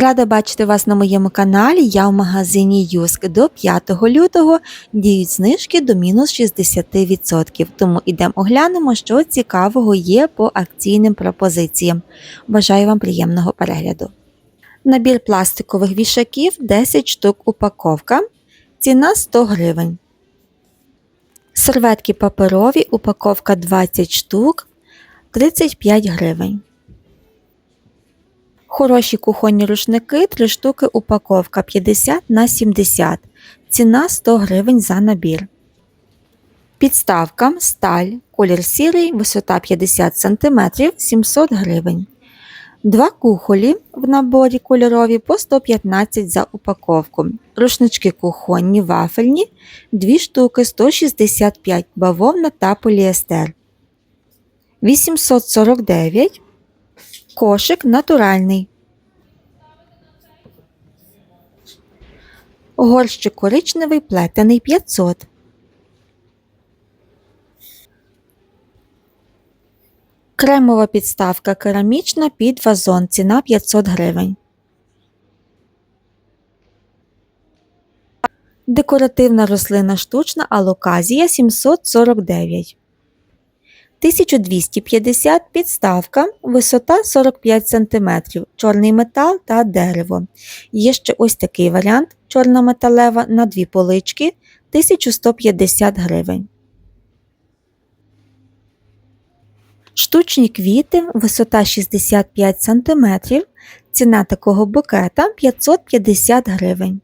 Рада бачити вас на моєму каналі. Я в магазині Юск. До 5 лютого діють знижки до мінус 60%. Тому ідемо оглянемо, що цікавого є по акційним пропозиціям. Бажаю вам приємного перегляду. Набір пластикових вішаків 10 штук упаковка. Ціна 100 гривень. Серветки паперові, упаковка 20 штук 35 гривень. Хороші кухонні рушники 3 штуки упаковка 50 на 70. Ціна 100 гривень за набір. Підставка сталь, колір сірий, висота 50 см 700 гривень. Два кухолі в наборі кольорові по 115 за упаковку. Рушнички кухонні, вафельні 2 штуки 165 бавовна та поліестер. 849 Кошик натуральний. Горщик коричневий плетений 500. Кремова підставка керамічна під вазон. Ціна 500 гривень. Декоративна рослина штучна алоказія 749. 1250 підставка, висота 45 см, чорний метал та дерево. Є ще ось такий варіант чорна металева на дві полички 1150 гривень. Штучні квіти, висота 65 см, ціна такого букета 550 гривень.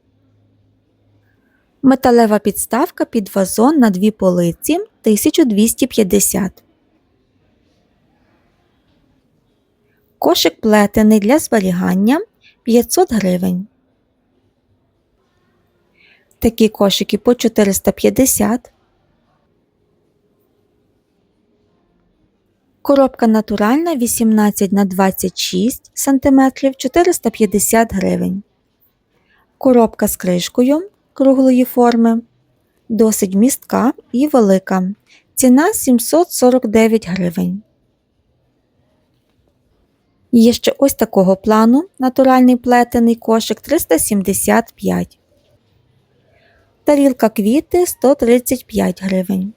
Металева підставка під вазон на дві полиці 1250 Кошик плетений для зберігання 500 гривень. Такі кошики по 450. Коробка натуральна 18 на 26 см 450 гривень. Коробка з кришкою круглої форми. Досить містка і велика. Ціна 749 гривень. Є ще ось такого плану натуральний плетений кошик 375. Тарілка квіти 135 гривень.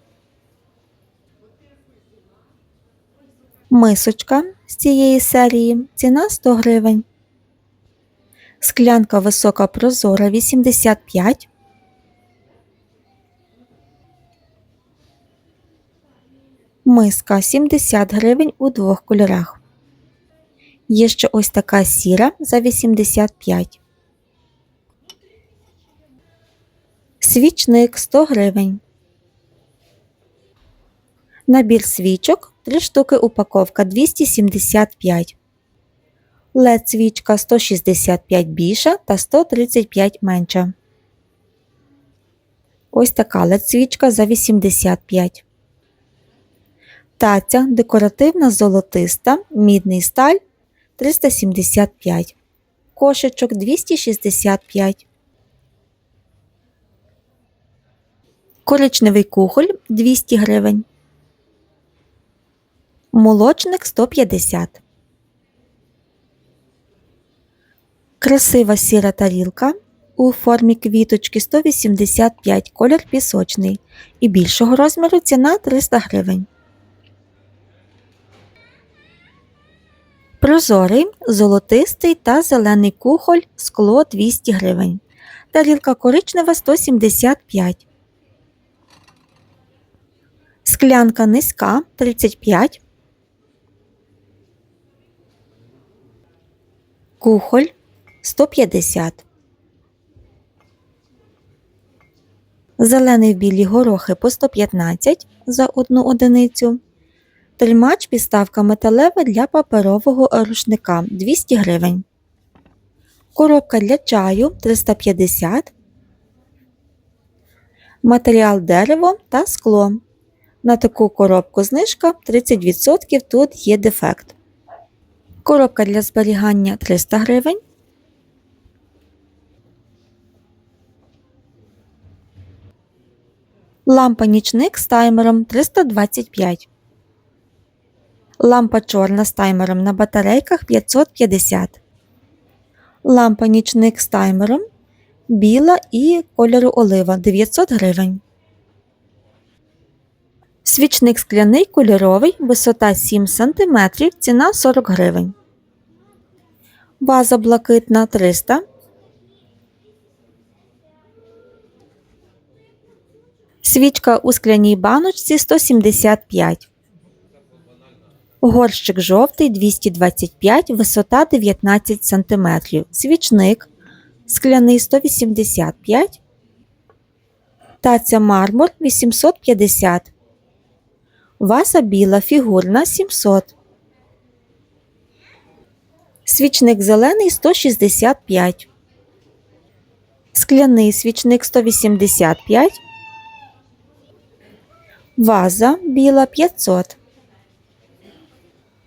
Мисочка з цієї серії ціна 100 гривень. Склянка висока прозора 85. Миска 70 гривень у двох кольорах. Є ще ось така сіра за 85. Свічник 100 гривень. Набір свічок 3 штуки упаковка 275. лед свічка 165 більша та 135 менша. Ось така лед свічка за 85. Таця декоративна золотиста, мідний сталь 375, кошечок 265, коричневий кухоль 200 гривень, молочник 150, красива сіра тарілка у формі квіточки 185 колір пісочний. І більшого розміру ціна 300 гривень. Прозорий, золотистий та зелений кухоль скло 200 гривень. Тарілка коричнева 175. Склянка низька 35. Кухоль 150. Зелений білі горохи по 115 за одну одиницю. Тельмач підставка металева для паперового рушника 200 гривень. Коробка для чаю 350 Матеріал дерево та скло. На таку коробку знижка 30% тут є дефект. Коробка для зберігання 300 гривень. Лампа нічник з таймером 325 Лампа чорна з таймером на батарейках 550. Лампа нічник з таймером. Біла і кольору олива 900 гривень. Свічник скляний кольоровий, висота 7 см, ціна 40 гривень. База блакитна 300. Свічка у скляній баночці 175. Горщик жовтий 225, висота 19 см. Свічник скляний 185. Таця мармур 850. Васа біла фігурна 700. Свічник зелений 165. Скляний свічник 185. Ваза біла 500.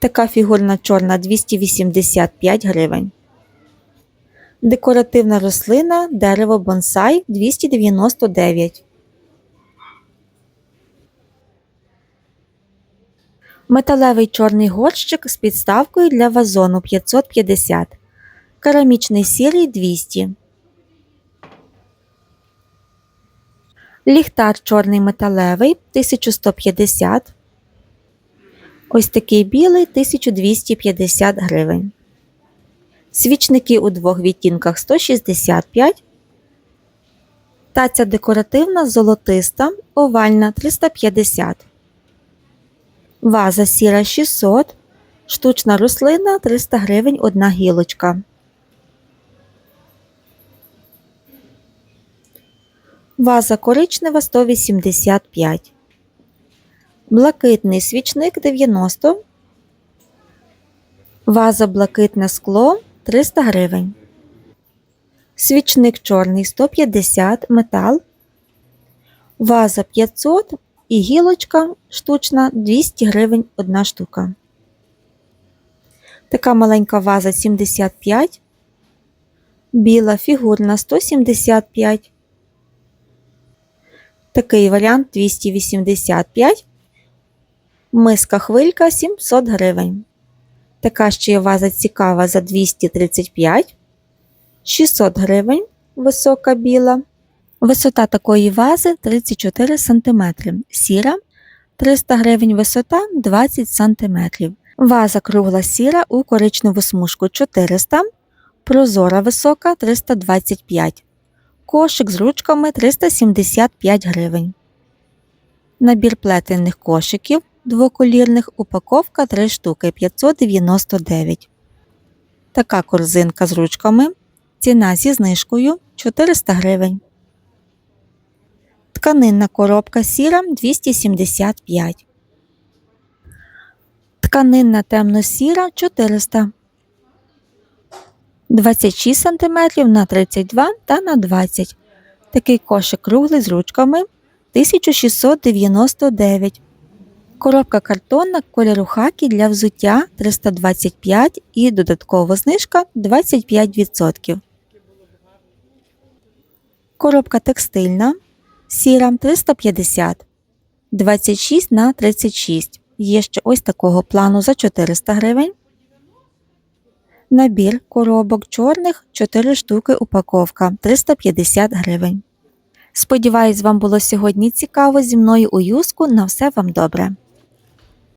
Така фігурна чорна 285 гривень. Декоративна рослина дерево бонсай 299. Металевий чорний горщик з підставкою для вазону 550. Керамічний сірий 200. Ліхтар чорний металевий 1150. Ось такий білий 1250 гривень. Свічники у двох відтінках 165. Таця декоративна золотиста, овальна 350. Ваза сіра 600. Штучна рослина 300 гривень одна гілочка. Ваза коричнева 185. Блакитний свічник 90. Ваза блакитне скло 300 гривень. Свічник чорний 150 метал. Ваза 500 і гілочка штучна 200 гривень одна штука. Така маленька ваза 75. Біла фігурна 175. Такий варіант 285. Миска хвилька 700 гривень. Така ще є ваза цікава за 235. 600 гривень. Висока біла. Висота такої вази 34 см. Сіра 300 гривень висота 20 см. Ваза кругла сіра у коричневу смужку 400 Прозора висока 325 Кошик з ручками 375 гривень. Набір плетених кошиків двоколірних упаковка 3 штуки 599. Така корзинка з ручками. Ціна зі знижкою 400 гривень. Тканинна коробка сіра 275. Тканинна темно-сіра 400. 26 см на 32 та на 20 Такий кошик круглий з ручками 1699. Коробка картонна кольору хакі для взуття 325 і додаткова знижка 25%. Коробка текстильна сіра 350 26 на 36. Є ще ось такого плану за 400 гривень. Набір коробок чорних 4 штуки упаковка 350 гривень. Сподіваюсь, вам було сьогодні цікаво зі мною у юску. На все вам добре!